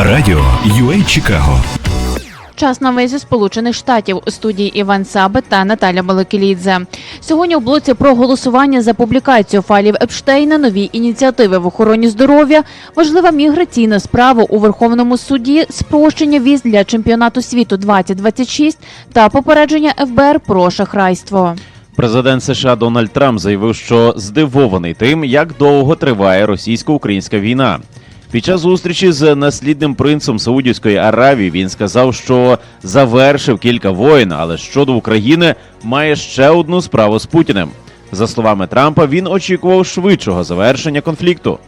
Радіо UA Чикаго. Час на визі Сполучених Штатів у студії Іван Сабит та Наталя Балакілідзе. Сьогодні у блоці про голосування за публікацію файлів Епштейна, нові ініціативи в охороні здоров'я, важлива міграційна справа у Верховному суді, спрощення віз для чемпіонату світу 2026 та попередження ФБР про шахрайство. Президент США Дональд Трамп заявив, що здивований тим, як довго триває російсько-українська війна. Під час зустрічі з наслідним принцем Саудівської Аравії він сказав, що завершив кілька воєн, але щодо України має ще одну справу з Путіним. За словами Трампа, він очікував швидшого завершення конфлікту.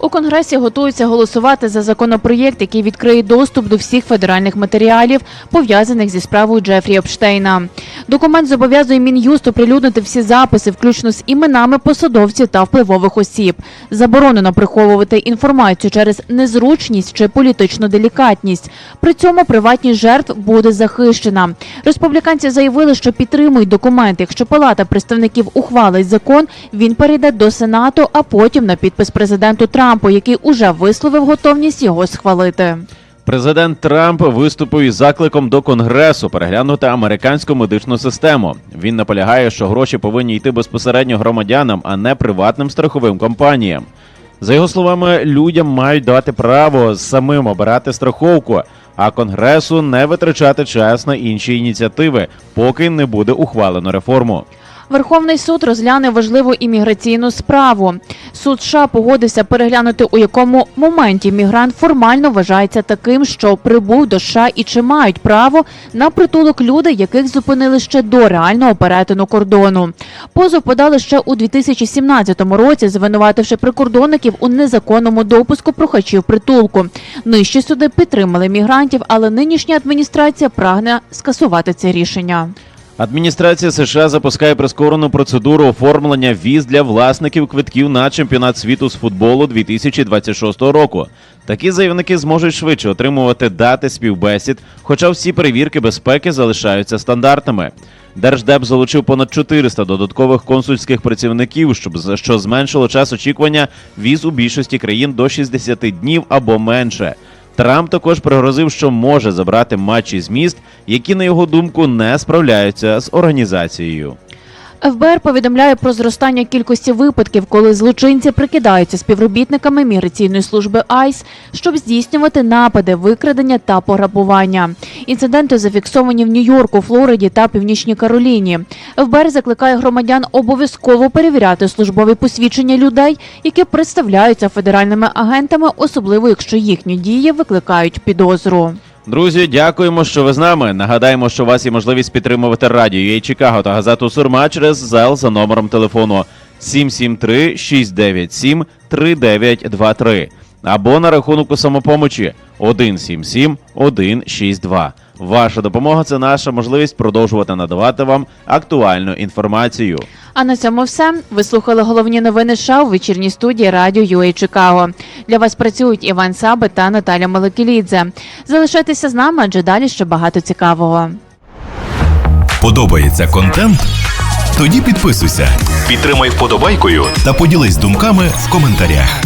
У Конгресі готуються голосувати за законопроєкт, який відкриє доступ до всіх федеральних матеріалів, пов'язаних зі справою Джефрі Епштейна. Документ зобов'язує Мін'юст оприлюднити всі записи, включно з іменами посадовців та впливових осіб. Заборонено приховувати інформацію через незручність чи політичну делікатність. При цьому приватність жертв буде захищена. Республіканці заявили, що підтримують документ. Якщо Палата представників ухвалить закон, він перейде до Сенату, а потім на підпис президенту Трампу, який уже висловив готовність його схвалити. Президент Трамп виступив із закликом до Конгресу переглянути американську медичну систему. Він наполягає, що гроші повинні йти безпосередньо громадянам, а не приватним страховим компаніям. За його словами, людям мають дати право самим обирати страховку, а конгресу не витрачати час на інші ініціативи, поки не буде ухвалено реформу. Верховний суд розгляне важливу імміграційну справу. Суд США погодився переглянути, у якому моменті мігрант формально вважається таким, що прибув до США і чи мають право на притулок люди, яких зупинили ще до реального перетину кордону. Позов подали ще у 2017 році, звинувативши прикордонників у незаконному допуску прохачів притулку. Нижчі суди підтримали мігрантів, але нинішня адміністрація прагне скасувати це рішення. Адміністрація США запускає прискорену процедуру оформлення віз для власників квитків на чемпіонат світу з футболу 2026 року. Такі заявники зможуть швидше отримувати дати співбесід, хоча всі перевірки безпеки залишаються стандартними. Держдеп залучив понад 400 додаткових консульських працівників, щоб що зменшило час очікування віз у більшості країн до 60 днів або менше. Трамп також пригрозив, що може забрати матчі з міст, які, на його думку, не справляються з організацією. ФБР повідомляє про зростання кількості випадків, коли злочинці прикидаються співробітниками міграційної служби АЙС, щоб здійснювати напади, викрадення та пограбування. Інциденти зафіксовані в Нью-Йорку, Флориді та Північній Кароліні. ФБР закликає громадян обов'язково перевіряти службові посвідчення людей, які представляються федеральними агентами, особливо якщо їхні дії викликають підозру. Друзі, дякуємо, що ви з нами. Нагадаємо, що у вас є можливість підтримувати радіо UA Чикаго та газету Сурма через ЗЕЛ за номером телефону 773 697 3923 або на рахунку самопомочі 177 162. Ваша допомога це наша можливість продовжувати надавати вам актуальну інформацію. А на цьому все. Ви слухали головні новини США у вечірній студії радіо UA Чикаго. Для вас працюють Іван Саби та Наталя Маликілідзе. Залишайтеся з нами, адже далі ще багато цікавого. Подобається контент? Тоді підписуйся, підтримай вподобайкою та поділись думками в коментарях.